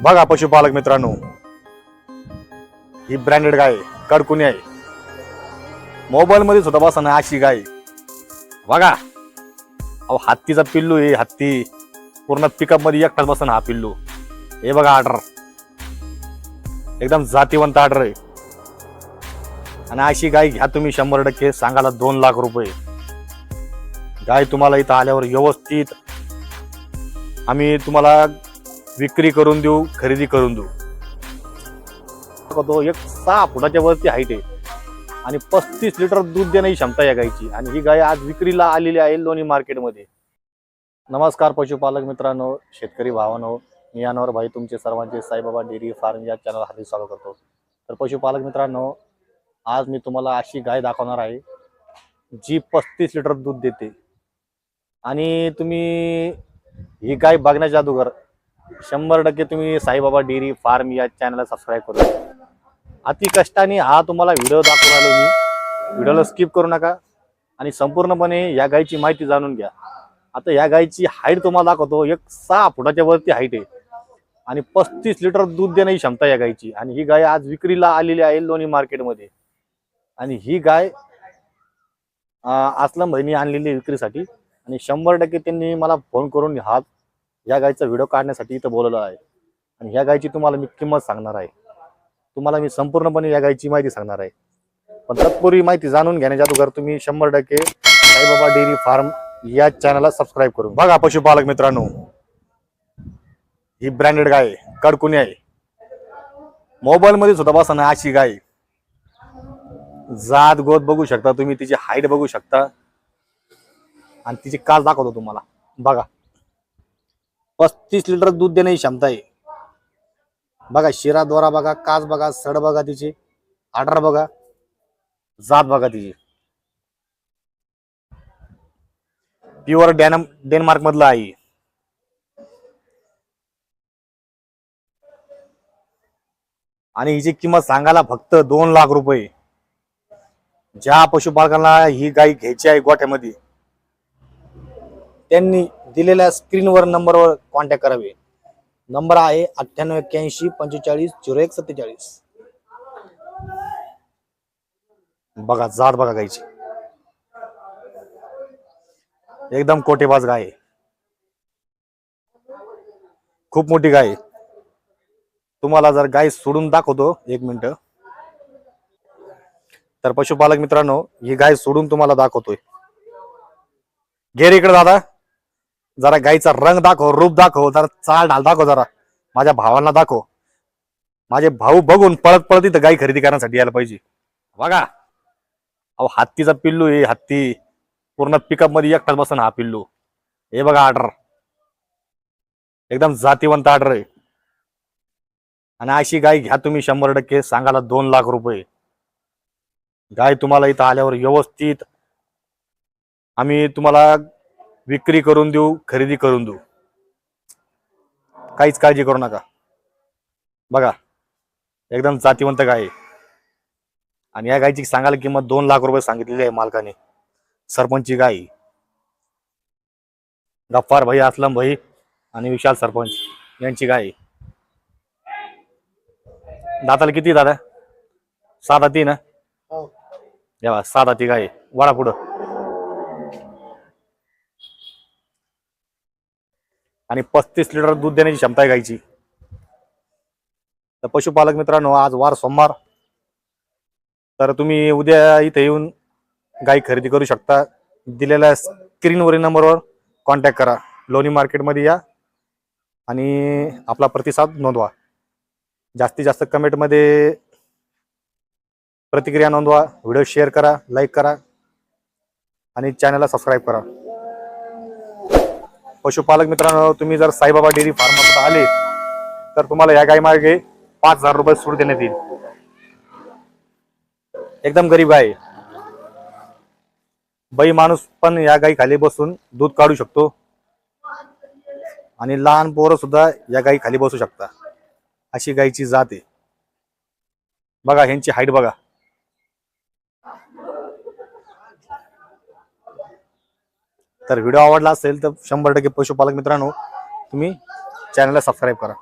बघा पशुपालक मित्रांनो. ही ब्रँडेड गाय कडकुनी आहे. मोबाईल मध्ये सुद्धा बसा अशी गाय. बघा. अहो हत्तीचा पिल्लू आहे हत्ती. पूर्ण पिकअपमध्ये एकटाच बसा हा पिल्लू. हे बघा ऑर्डर एकदम जातीवंत ऑर्डर आहे. आणि अशी गाय घ्या तुम्ही शंभर टक्के सांगायला दोन लाख रुपये. गाय तुम्हाला इथं आल्यावर व्यवस्थित आम्ही तुम्हाला विक्री करून देऊ खरेदी करून देऊ. तो एक सहा फुटाच्या वरती हाईट आहे. आणि पस्तीस लिटर दूध देण्याची क्षमता या गायची आणि ही गाय आज विक्रीला आलेली आहे लोणी मार्केटमध्ये. नमस्कार पशुपालक मित्रांनो शेतकरी भावांनो. मी यानवर भाई तुमचे सर्वांचे साईबाबा डेअरी फार्म या चॅनल हार्दिक स्वागत करतो. तर पशुपालक मित्रांनो आज मी तुम्हाला अशी गाय दाखवणार आहे जी पस्तीस लिटर दूध देते. आणि तुम्ही ही गाय बघण्याच्या अगोदर शंभर टक्के तुम्ही साईबाबा डेअरी फार्म या चॅनलला सबस्क्राईब करू अति कष्टाने हा तुम्हाला व्हिडिओ दाखवून आलो मी. व्हिडिओला स्किप करू नका. आणि संपूर्णपणे या गायची माहिती जाणून घ्या. आता या गायची हाईट तुम्हाला दाखवतो. एक सहा फुटाच्या वरती हाईट आहे. आणि पस्तीस लिटर दूध देण्याची क्षमता या गायची आणि ही गाय आज विक्रीला आलेली आहे लोणी मार्केटमध्ये आणि ही गाय अं, असलम भाईनी आणलेली विक्रीसाठी. आणि शंभर टक्के त्यांनी मला फोन करून हा या गायचा व्हिडिओ काढण्यासाठी इथं बोलवलं आहे. आणि ह्या गायची तुम्हाला मी किंमत सांगणार आहे. तुम्हाला मी संपूर्णपणे या गायची माहिती सांगणार आहे. पण तत्पूर्वी माहिती जाणून घेण्याच्या अगोदर तुम्ही शंभर टक्के साईबाबा डेअरी फार्म या चॅनलला सबस्क्राईब करून बघा पशुपालक मित्रांनो. ही ब्रँडेड गाय कडकुनी आहे. मोबाईलमध्ये सुद्धा बसा अशी गाय. जात गोत बघू शकता तुम्ही तिची हाईट बघू शकता. आणि तिची कास दाखवतो तुम्हाला. बघा. पस्तीस लिटर दूध देण्याची क्षमता आहे. बघा शिरा द्वारा बघा काच बघा सड बघा तिची आडर बघा जात बघा तिची. प्युअर डॅनम डेन्मार्क मधलं आहे आणि हिची किंमत सांगायला फक्त दोन लाख रुपये. ज्या पशुपालकांना ही गाय घ्यायची आहे गोठ्यामध्ये त्यांनी दिलेल्या स्क्रीनवर नंबरवर कॉन्टॅक्ट करावे. नंबर आहे अठ्ठ्याण्णव एक्क्याऐंशी पंचेचाळीस झिरो एक सत्तेचाळीस. बघा जात बघा गायची एकदम कोटेबाज गाय खूप मोठी गाय तुम्हाला जर गाय सोडून दाखवतो एक मिनिट. तर पशुपालक मित्रांनो ही गाय सोडून तुम्हाला दाखवतोय. घेर इकडे दादा. जरा गाईचा रंग दाखव रूप दाखव जरा चाल ढाल दाखव जरा. माझ्या भावांना दाखव. माझे भाऊ बघून पळत पळत इथं गाई खरेदी करण्यासाठी यायला पाहिजे. बघा. अहो हत्तीचा पिल्लू आहे हत्ती. पूर्ण पिकअपमध्ये एकटाच बसा हा पिल्लू. हे बघा ऑर्डर एकदम जातीवंत ऑर्डर आहे. आणि अशी गाय घ्या तुम्ही शंभर टक्के सांगायला दोन लाख रुपये. गाय तुम्हाला इथं आल्यावर व्यवस्थित आम्ही तुम्हाला विक्री करून देऊ खरेदी करून देऊ काहीच काळजी करू नका बघा एकदम जातीवंत गाय आहे. आणि या गायची सांगायला किंमत दोन लाख रुपये सांगितलेली आहे मालकाने सरपंचची गाय. गफ्फार भाई असलम भाई आणि विशाल सरपंच यांची गाय. दाताला किती दादा सात ती ना जेव्हा सात ती गाय. वळा पुढं आणि पस्तीस लिटर दूध देण्याची क्षमता आहे गायची तर पशुपालक मित्रांनो आज वार सोमवार. तर तुम्ही उद्या इथे येऊन गाय खरेदी करू शकता. दिलेल्या स्क्रीनवरील नंबरवर कॉन्टॅक्ट करा. लोणी मार्केटमध्ये या आणि आपला प्रतिसाद नोंदवा. जास्तीत जास्त कमेंटमध्ये प्रतिक्रिया नोंदवा. व्हिडिओ शेअर करा लाईक करा आणि चॅनलला सबस्क्राईब करा. पशुपालक मित्रांनो तुम्ही जर साईबाबा डेअरी फार्म आले तर तुम्हाला या गाय मागे पाच हजार रुपये सूट देण्यात येईल. एकदम गरीब गाय. आहे. बाई माणूस पण या गाई खाली बसून दूध काढू शकतो. आणि लहान पोरं सुद्धा या गाई खाली बसू शकता. अशी गायची जात आहे. बघा ह्यांची हाईट बघा. तर व्हिडिओ आवडला असेल तर शंभर टक्के पशुपालक मित्रांनो तुम्ही चॅनलला सबस्क्राईब करा.